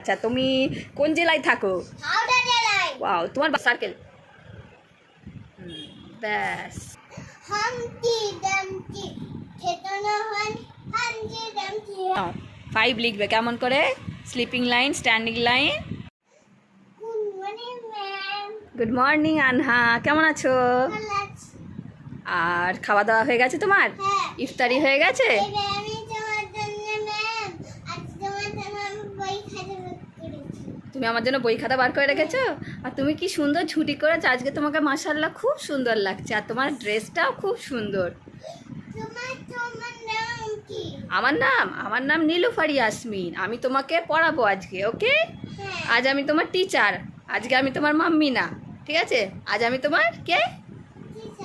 আচ্ছা তুমি কোন জেলায় থাকো? ওয়াও তোমার সার্কেল ব্যাস। ফাইভ লিখবে কেমন করে? Sleeping line standing line good morning Anha কেমন আছো? আর খাওয়া দাওয়া হয়ে গেছে তোমার? হ্যাঁ। ইফতারি হয়ে গেছে এবার আমি তোমার জন্য ম্যাম আজ তোমার জন্য আমি বই খাতা করেছি তুমি আমার জন্য বই খাতা বার করে রেখেছো? আর তুমি কি সুন্দর ছুটি করেছ? আজকে তোমাকে মাসাল্লাহ খুব সুন্দর লাগছে। আর তোমার ড্রেসটাও খুব সুন্দর। আমার নাম? আমার নাম নীলুফারি ইয়াসমিন। আমি তোমাকে পড়াবো আজকে ওকে? হ্যাঁ। আজ আমি তোমার টিচার। আজকে আমি তোমার মাম্মি না ঠিক আছে? আজ আমি তোমার কে?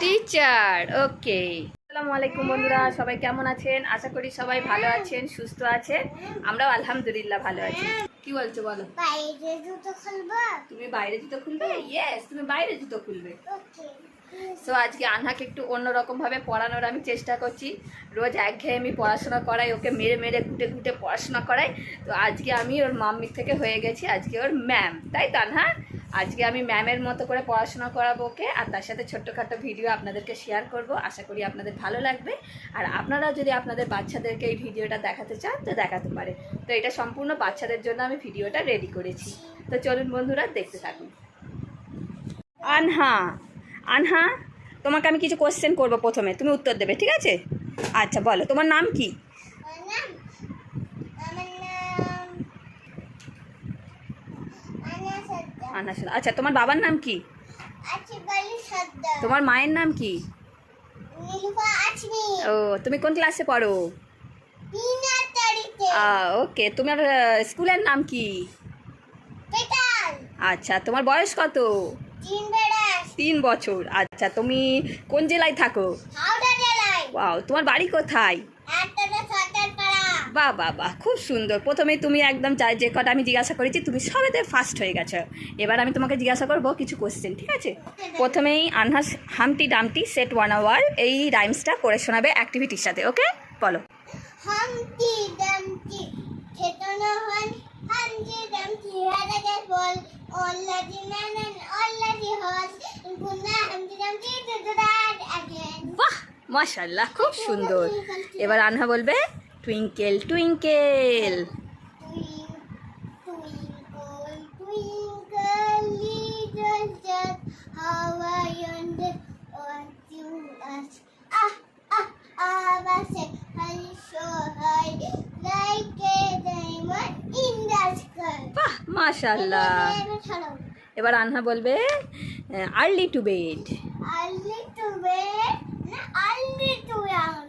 টিচার ওকে। আসসালামু আলাইকুম বন্ধুরা সবাই কেমন আছেন? আশা করি সবাই ভালো আছেন সুস্থ আছেন। আমরাও আলহামদুলিল্লাহ ভালো আছি। কি বলছো বলো? বাইরে জুতো খুলবো? তুমি বাইরে জুতো খুলবে? ইয়েস তুমি বাইরে জুতো খুলবে। সো আজকে আনহাকে একটু অন্যরকমভাবে পড়ানোর আমি চেষ্টা করছি। রোজ একঘেয়ে আমি পড়াশোনা করাই ওকে মেরে মেরে কুটে কুটে পড়াশোনা করাই। তো আজকে আমি ওর মাম্মির থেকে হয়ে গেছি আজকে ওর ম্যাম তাই তো আনহা? আজকে আমি ম্যামের মতো করে পড়াশোনা করাবো ওকে, আর তার সাথে ছোট্টখাটো ভিডিও আপনাদেরকে শেয়ার করব। আশা করি আপনাদের ভালো লাগবে। আর আপনারা যদি আপনাদের বাচ্চাদেরকে এই ভিডিওটা দেখাতে চান, তো দেখাতে পারে। তো এটা সম্পূর্ণ বাচ্চাদের জন্য আমি ভিডিওটা রেডি করেছি। তো চলুন বন্ধুরা, দেখতে থাকুন। আনহা আনহা, তোমাকে আমি কিছু কোশ্চেন করব প্রথমে। তুমি উত্তর দেবে, ঠিক আছে? আচ্ছা বলো, তোমার নাম কি আমার নাম আমার নাম আনা সদ্দা আন্না শোনা আচ্ছা তোমার বাবার নাম কি? সদ্দা। তোমার মায়ের নাম কি? ও তুমি কোন ক্লাসে পড়ো? ওকে তোমার স্কুলের নাম কি? আচ্ছা তোমার বয়স কত? তিন বছর। আচ্ছা তুমি কোন জেলায় থাকো? তোমার বাড়ি কোথায়? বা বা বা খুব সুন্দর। প্রথমেই তুমি একদম চাই যে কটা আমি জিজ্ঞাসা করেছি তুমি সবেতে ফার্স্ট হয়ে গেছো। এবার আমি তোমাকে জিজ্ঞাসা করব কিছু কোশ্চেন ঠিক আছে? প্রথমেই আনহাস Humpty Dumpty sat on a wall এই রাইমসটা করে শোনাবে অ্যাক্টিভিটির সাথে ওকে বলো। হামটি বাহ খুব সুন্দর। এবার আনহা বলবে twinkle twinkle. এবার আনহা বলবে early to bed early to bed early to আর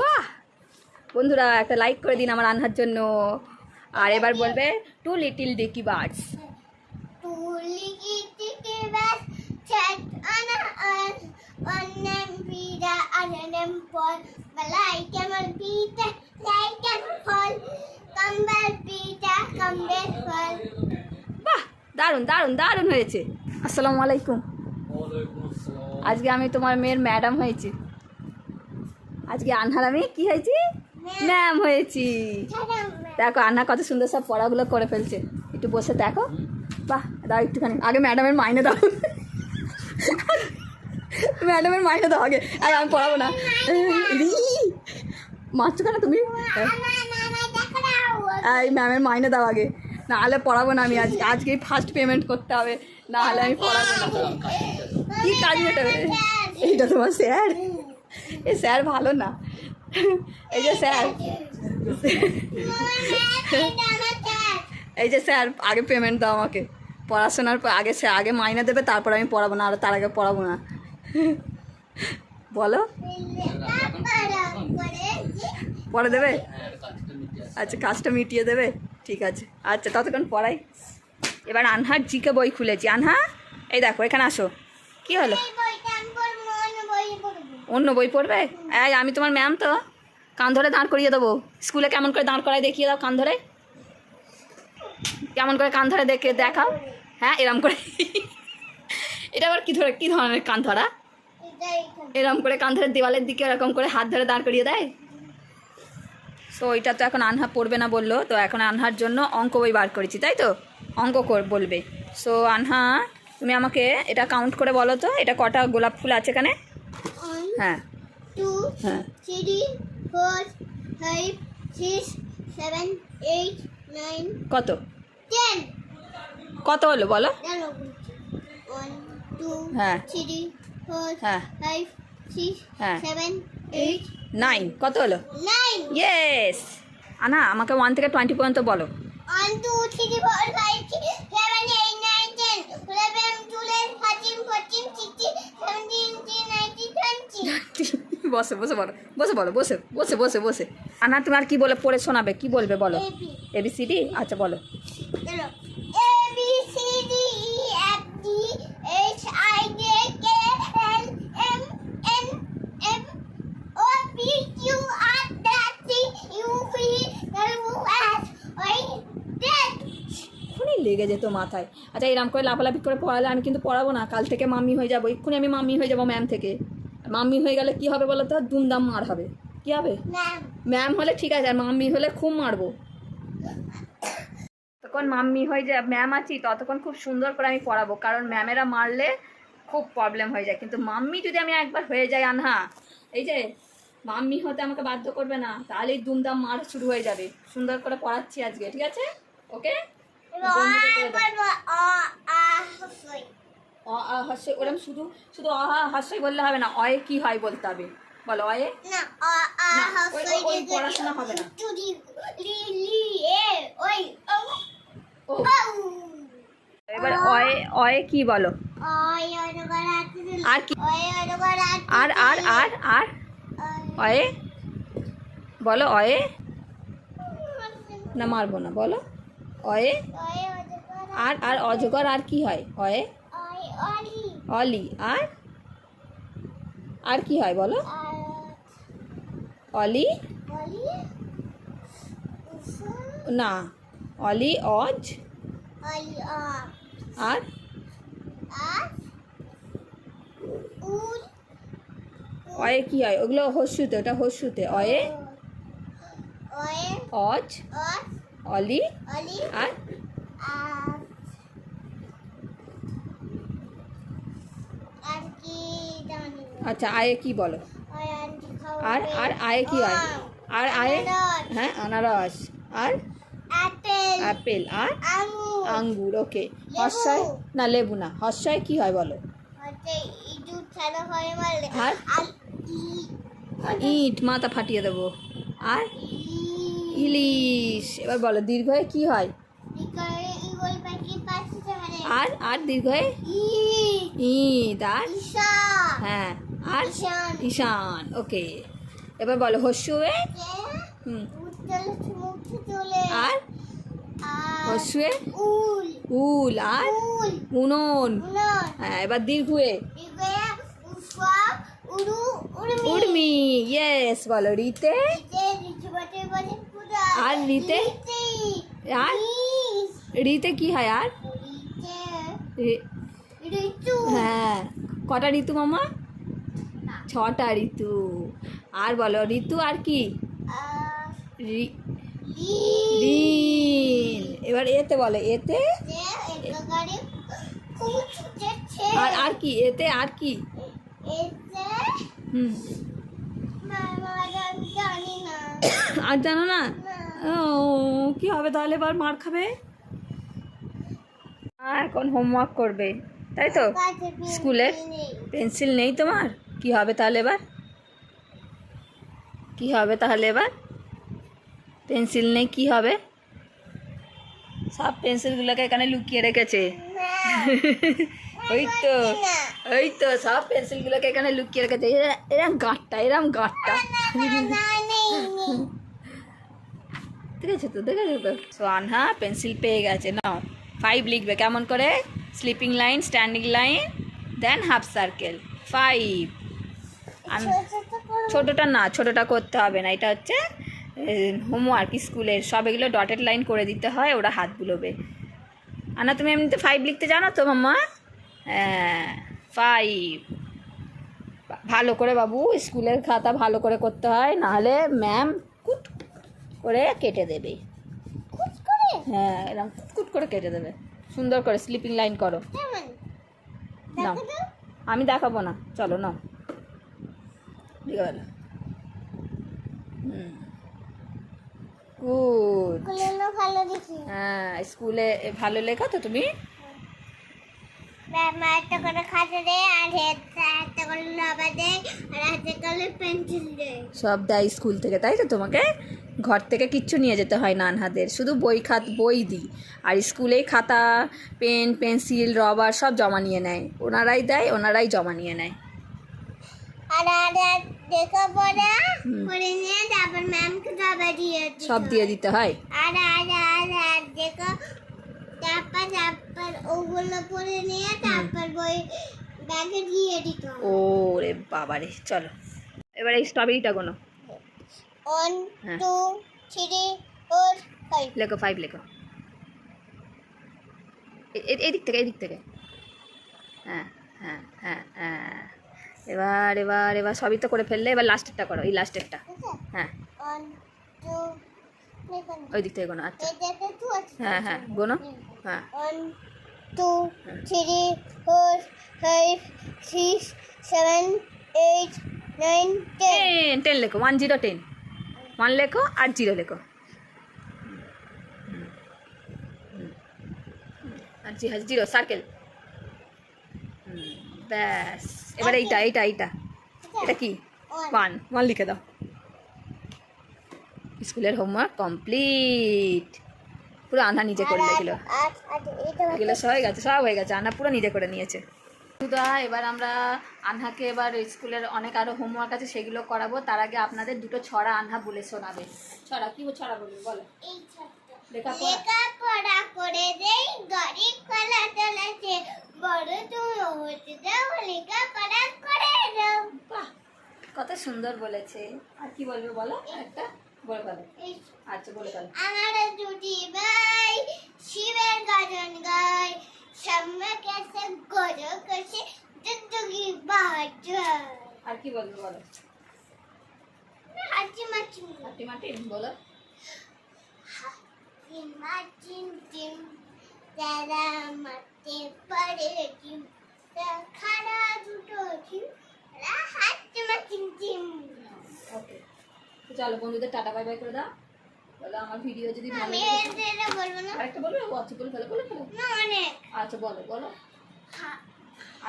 বাহ বন্ধুরা একটা লাইক করে দিন আমার আনহার জন্য। আর এবার বলবে টু লিটিল ডিকি বার্ডস বাহ দারুণ দারুণ দারুণ হয়েছে। আসসালামু আলাইকুম। আজকে আমি তোমার মেয়ের ম্যাডাম হয়েছি। আজকে আনহার আমি কি হয়েছি ম্যাম হয়েছি দেখো আন্না কত সুন্দর সব পড়াগুলো করে ফেলছে একটু বসে দেখো বাহ দাও একটুখানি আগে ম্যাডামের মাইনে দাও ম্যাডামের মাইনে দাও আগে আর আমি পড়াবো না মারছো কেন তুমি এই ম্যামের মাইনে দাও আগে না হলে পড়াবো না আমি আজকে আজকেই ফার্স্ট পেমেন্ট করতে হবে না হলে আমি পড়াবো না কি কাজ এটা এইটা তোমার স্যার এ স্যার ভালো না। এই যে স্যার। এই যে স্যার, আগে পেমেন্ট দাও আমাকে। পড়াশোনার পর আগে স্যার আগে মাইনে দেবে, তারপর আমি পড়াবো না আর তার আগে পড়াবো না। বলো। পরে দেবে? আচ্ছা কাজটা মিটিয়ে দেবে? ঠিক আছে। আচ্ছা ততক্ষণ পড়াই। এবার আনহার জিকে বই খুলেছি। আনহা, এই দেখো, এখানে আসো। কি হলো? অন্য বই পড়বে? এই, আমি তোমার ম্যাম তো। কান ধরে দাঁড় করিয়ে দেবো। স্কুলে কেমন করে দাঁড় করায় দেখিয়ে দাও কান ধরে। কেমন করে কান ধরে দেখে দেখাও। হ্যাঁ এরম করে। এটা আবার কী ধরে, কী ধরনের কান ধরা? এরম করে কান ধরে দেওয়ালের দিকে এরকম করে হাত ধরে দাঁড় করিয়ে দেয়। তো ওইটা তো এখন আনহা পড়বে না বলল। তো এখন আনহার জন্য অঙ্ক বই বার করেছি, তাই তো? অঙ্ক বলবে। সো আনহা, তুমি আমাকে এটা কাউন্ট করে বলো তো। এটা কটা গোলাপ ফুল আছে এখানে? কত? কত হলো বলো? নাইন হ্যাঁ। হ্যাঁ। হ্যাঁ। কত হলো? ইয়েস আনা আমাকে ওয়ান থেকে টোয়েন্টি পর্যন্ত বলো। 1 2 3 4 5 6 7 8 9 10 11 বসে বসে বলো বসে বলো বসে বসে বসে বসে। আনা তুমি আর কি বলে পড়ে শোনাবে কি বলবে বলো. এবিসিডি আচ্ছা বলো। লেগে যেত মাথায়। আচ্ছা এরম করে লাফালাফি করে পড়ালে আমি কিন্তু পড়াবো না। কাল থেকে মাম্মি হয়ে যাব। এক্ষুনি আমি মাম্মি হয়ে যাব ম্যাম থেকে। মাম্মি হয়ে গেলে কি হবে বলো তো? দুমদাম মার হবে। কি হবে? ম্যাম। হলে ঠিক আছে আর মাম্মি হলে খুব মারবো। তখন মাম্মি হয়ে যে ম্যাম আছি ততক্ষণ খুব সুন্দর করে আমি পড়াবো কারণ ম্যামেরা মারলে খুব প্রবলেম হয়ে যায়। কিন্তু মাম্মি যদি আমি একবার হয়ে যাই আনহা এই যে মাম্মি হতে আমাকে বাধ্য করবে না তাহলেই দুমদাম মার শুরু হয়ে যাবে। সুন্দর করে পড়াচ্ছি আজকে ঠিক আছে? ওকে। অ আ হাস্যই ওরম শুধু শুধু অ আ হাস্যই বললে হবে না অয়ে কি হয় বলতে হবে? বলো অয়ে? না অ আ ওই- পড়াশোনা হবে না। টুডি লি লি এ ওই। ও। ও ও এবার অয়ে অয়ে কি বলো? আর কি? আর আর আর আর? অয়ে। বলো অয়ে? না মারবো না বলো। অয়ে? আর আর অজগর আর কি হয়? অয়ে? অলি। আর? আর কি হয় বলো? অলি? না। অলি অজ? আর? অয়ে কি হয়? ওগুলো হস্যুতে ওটা হস্যুতে। অয়ে? অজ? অলি? আর কি জানি না আচ্ছা আয়ে কি বলো? আর আর আয়ে কি হয়? আর আয়ে? হ্যাঁ আনারস। আর? অ্যাপেল। আর? আঙ্গুর। ওকে। হর্ষায়? না লেবু না। হর্ষায় কি হয় বলো? আর? ইট। মাথা ফাটিয়ে দেবো। আর? ইলিশ। এবার বলো দীর্ঘয়ে কি হয়? আর আর দীর্ঘয়ে? ই আর? হ্যাঁ। আর ঈশান। ওকে। এবার বলো হস্যুয়ে হুম। আর? হস্যুয়ে উল। আর? উনন। হ্যাঁ এবার দীর্ঘয়ে উর্মি ইয়েস বলো রিতে? আর রিতে? আর? রিতে কি হয় আর? হ্যাঁ। কটা ঋতু মামা? ছটা ঋতু। আর বলো ঋতু আর কি? এবার এতে বলো এতে? আর আর কি? এতে আর কি? হুম। মামা জানি না আর জানো না? ও কি হবে তাহলে? এবার মার খাবে? এখন হোমওয়ার্ক করবে তাই তো? পেন্সিল পেন্সিল নেই তোমার? কি হবে তাহলে এবার? কি হবে তাহলে এবার? পেন্সিল নেই, কি হবে? সব পেন্সিলগুলোকে এখানে লুকিয়ে রেখেছে। ওই তো ওই তো, সব পেন্সিলগুলোকে এখানে লুকিয়ে রেখেছে। এরা- এরম গাঁটটা এরম গাঁটটা। নেই দেখেছ তো দেখেছ তো সো আনহা পেন্সিল পেয়ে গেছে। নাও ফাইভ লিখবে। কেমন করে? Sleeping line standing line then half circle five আমি ছোটোটা না ছোটোটা করতে হবে না। এটা হচ্ছে হোমওয়ার্ক স্কুলের সব এগুলো ডটেড লাইন করে দিতে হয় ওরা হাত বুলোবে। আনা তুমি এমনিতে ফাইভ লিখতে জানো তো মাম্মা? হ্যাঁ ফাইভ ভালো করে বাবু স্কুলের খাতা ভালো করে করতে হয় নাহলে ম্যাম কুট করে কেটে দেবে। হ্যাঁ এরকম কুটকুট করে কেটে দেবে। সুন্দর করে স্লিপিং লাইন করো। নাও। আমি দেখাবো না। চলো নাও। গেল গুড হ্যাঁ স্কুলে ভালো লেখো তো তুমি? মা একটা করে খাতা দেয় আর হাতে একটা করে রবার দেয় আর হাতে করে পেন্সিল দেয়। সব দেয় স্কুল থেকে তাই তো তোমাকে? ঘর থেকে কিচ্ছু নিয়ে যেতে হয় না আনহাদের শুধু বই খাত বই দিই। আর স্কুলেই খাতা পেন পেন্সিল রবার সব জমা নিয়ে নেয়। ওনারাই দেয় ওনারাই জমা নিয়ে নেয়। সব দিয়ে দিতে হয়? আর আর আর আর দেখো তারপর তারপর ওগুলো পড়ে নিয়ে তারপর বই ব্যাগে দিয়ে দিতে। ও রে বাবারে চলো। এবারে এই স্ট্রবেরিটা গোনো। One. Two three four five লেখো ফাইভ লেখো। এদিক থেকে এদিক থেকে। হ্যাঁ হ্যাঁ হ্যাঁ হ্যাঁ। এবার এবার এবার সবই তো করে ফেললে, এবার লাস্টেরটা করো, এই লাস্টেরটা হ্যাঁ। ওই দিক থেকে গোনো আচ্ছা। হ্যাঁ হ্যাঁ গোনো। হ্যাঁ। Two three four five six seven eight nine ten ten লেখো ওয়ান জিরো টেন। ওয়ান লেখো আর জিরো লেখো। আর জি হ্যাঁ জিরো সার্কেল ব্যাস। এবার এইটা এইটা এইটা। এটা কি? ওয়ান ওয়ান লিখে দাও। স্কুলের হোমওয়ার্ক কমপ্লিট পুরো আধা নিজে করে আর এগুলো সব হয়ে গেছে সব হয়ে গেছে। আনা পুরো নিজে করে নিয়েছে। দুদা এবার আমরা আনহাকে এবার স্কুলের অনেক আরও হোমওয়ার্ক আছে সেগুলো করাবো। তার আগে আপনাদের দুটো ছড়া আনহা বলে শোনাবে। ছড়া কি ছড়া বলবে? বলো। লেখাপড়া করে দেই গরিব কলা চলেছে বড় তুমি হতে দাও লেখাপড়া করে দাও বাহ কত সুন্দর বলেছে। আর কি বলবে বলো? একটা বলে বলো আচ্ছা বলে বলো আমার দুটি ভাই শিবের গাজন গায় সামনে কেসে গজো কষে দুদুগি বাজায় আর কি বলবে বলো? মাছি মাটি। মাটি বলো। হাজি মাছি টিম তারা মাতে পড়ে টিম খাড়া দুটো ওকে তো চলো বন্ধুদের টাটা বাই বাই করে দাও। বলো আমার ভিডিও যদি ভালো লেগে আরেকটা বলবে ও আচ্ছা বলে ফেলো বলে ফেলো। না অনেক। আচ্ছা বলো বলো।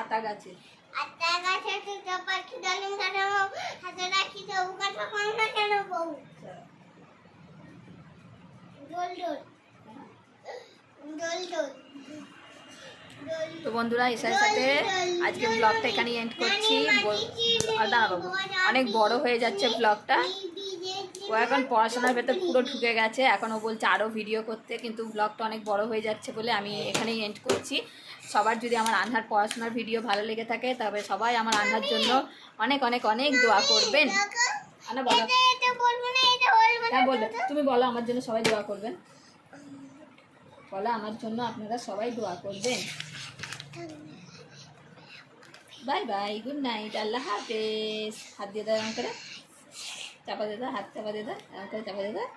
আতা গাছে। আত্মা গাছে দুটো পাখি ডালিম কাটাবো হাতে রাখি তবু কাটা কম না কেন বউ? দোল দোল। দোল দোল। তো বন্ধুরা ঈশার সাথে আজকে ব্লগটা এখানে এন্ড করছি। দাঁড়াবো অনেক বড় হয়ে যাচ্ছে ব্লগটা ও এখন পড়াশোনার ভেতর পুরো ঢুকে গেছে। এখন ও বলছে আরও ভিডিও করতে কিন্তু ব্লগটা অনেক বড় হয়ে যাচ্ছে বলে আমি এখানেই এন্ড করছি। সবার যদি আমার আনহার পড়াশোনার ভিডিও ভালো লেগে থাকে তবে সবাই আমার আনহার জন্য অনেক অনেক অনেক দোয়া করবেন। আনা বলো। হ্যাঁ বলবে তুমি বলো আমার জন্য সবাই দোয়া করবেন। বলো আমার জন্য আপনারা সবাই দোয়া করবেন। বাই বাই গুড নাইট আল্লাহ হাফেজ। হাত দিয়ে দাও, এরকম চাপা দিয়ে দাও, হাত চাপা দিয়ে দাও, এরকম করে চাপা দিয়ে দাও।